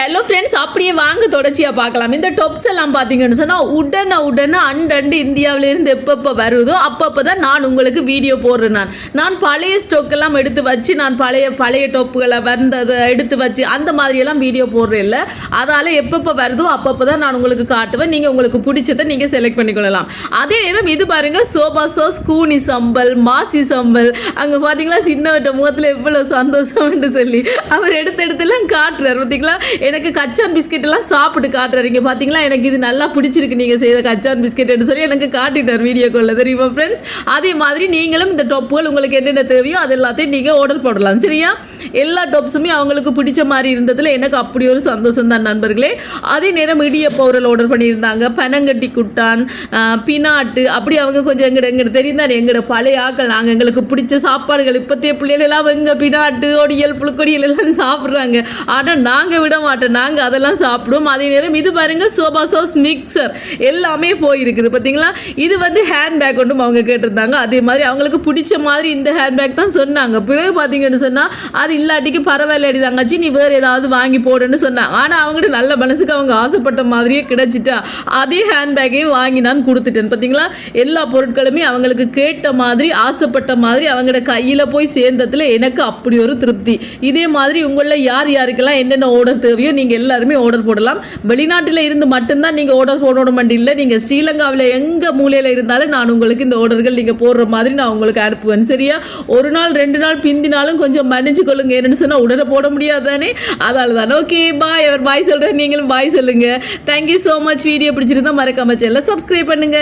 Hello friends அப்படியே வாங்க தொடர்ச்சியாக பார்க்கலாம். இந்த டொப்ஸ் எல்லாம் பார்த்தீங்கன்னு சொன்னால் உடனே உடனே அண்டண்டு இந்தியாவிலேருந்து எப்பப்போ வருதோ அப்பப்போ தான் நான் உங்களுக்கு வீடியோ போடுறேன் நான். நான் பழைய ஸ்டோக்கெல்லாம் எடுத்து வச்சு நான் பழைய பழைய டொப்புகளை வந்ததை எடுத்து வச்சு அந்த மாதிரியெல்லாம் வீடியோ போடுறேன் இல்லை. அதால் எப்பப்போ வருதோ அப்பப்போ தான் நான் உங்களுக்கு காட்டுவேன். நீங்கள் உங்களுக்கு பிடிச்சதை நீங்கள் செலக்ட் பண்ணிக்கொள்ளலாம். அதே நேரம் இது பாருங்க சோபா சோஸ் கூனி சம்பல் மாசி சம்பல். அங்கே பார்த்தீங்களா சின்னவட்ட முகத்தில் எவ்வளோ சந்தோஷம்னு சொல்லி அவர் எடுத்து எடுத்துலாம் காட்டுறாரு. பார்த்தீங்களா எனக்கு கச்சான் பிஸ்கெட் எல்லாம் சாப்பிட்டு காட்டுறீங்க. பார்த்தீங்களா எனக்கு இது நல்லா பிடிச்சிருக்கு. நீங்கள் செய்த கச்சான் பிஸ்கெட்னு சொல்லி எனக்கு காட்டிட்டார் வீடியோ காலில். தெரியுமா ஃப்ரெண்ட்ஸ் அதே மாதிரி நீங்களும் இந்த டொப்புகள் உங்களுக்கு என்னென்ன தேவையோ அது எல்லாத்தையும் நீங்கள் ஆர்டர் போடலாம். சரியா? எல்லா டொப்ஸுமே அவங்களுக்கு பிடிச்ச மாதிரி இருந்ததில் எனக்கு அப்படி ஒரு சந்தோஷம் தான் நண்பர்களே. அதே நேரம் இடிய பவுரல் ஆர்டர் பண்ணியிருந்தாங்க. பனங்கட்டி குட்டான் பினாட்டு அப்படி அவங்க கொஞ்சம் எங்கட எங்கிட்ட தெரியும் எங்கட பழைய ஆக்கள். நாங்கள் எங்களுக்கு பிடிச்ச சாப்பாடுகள். இப்போத்தைய பிள்ளைகள் எல்லாம் எங்க பினாட்டு ஒடியல் புழுக்கொடியல் எல்லாம் சாப்பிட்றாங்க. ஆனால் நாங்கள் விட மாட்டோம். நாங்கள் அதெல்லாம் சாப்பிடுவோம். அதே நேரம் இது பாருங்க சோபா சோஸ் மிக்சர் எல்லாமே போயிருக்குது. பார்த்தீங்களா இது வந்து ஹேண்ட்பேக் ஒன்றும் அவங்க கேட்டிருந்தாங்க. அதே மாதிரி அவங்களுக்கு பிடிச்ச மாதிரி இந்த ஹேண்ட்பேக் தான் சொன்னாங்க. பிறகு பார்த்தீங்கன்னு சொன்னால் அது இல்லாட்டிக்கு பரவாயில்ல தங்கச்சி நீ வேறு ஏதாவது வாங்கி போடுன்னு சொன்னாங்க ஆனால் அவங்ககிட்ட நல்ல மனசுக்கு அவங்க ஆசைப்பட்ட மாதிரியே கிடைச்சிட்டா. அதே ஹேண்ட்பேக்கையும் வாங்கி நான் கொடுத்துட்டேன். பார்த்தீங்களா எல்லா பொருட்களுமே அவங்களுக்கு கேட்ட மாதிரி ஆசைப்பட்ட மாதிரி அவங்களோட கையில் போய் சேர்ந்ததுல எனக்கு அப்படி ஒரு திருப்தி. இதே மாதிரி உங்களில் யார் யாருக்கெல்லாம் என்னென்ன ஆர்டர் தேவையோ நீங்கள் எல்லாருமே ஆர்டர் போடலாம். வெளிநாட்டில் இருந்து மட்டும்தான் நீங்கள் ஆர்டர் போடணும் மட்டும் இல்லை நீங்கள் ஸ்ரீலங்காவில் எங்கே மூலையில் இருந்தாலும் நான் உங்களுக்கு இந்த ஆர்டர்கள் நீங்கள் போடுற மாதிரி நான் உங்களுக்கு அனுப்புவேன். சரியா? ஒரு நாள் ரெண்டு நாள் பிந்தினாலும் கொஞ்சம் மன்னிச்சு கொள்ளுங்க என்னன்னு சொன்னால் உடனே போட முடியாது தானே? அதால தான். ஓகே பாய் அவர் பாய் சொல்கிறேன் நீங்களும் பாய் சொல்லுங்கள் தேங்க்யூ ஸோ மச் வீடியோ பிடிச்சிருந்தா மறக்காம சேனலை சப்ஸ்கிரைப் பண்ணுங்கள்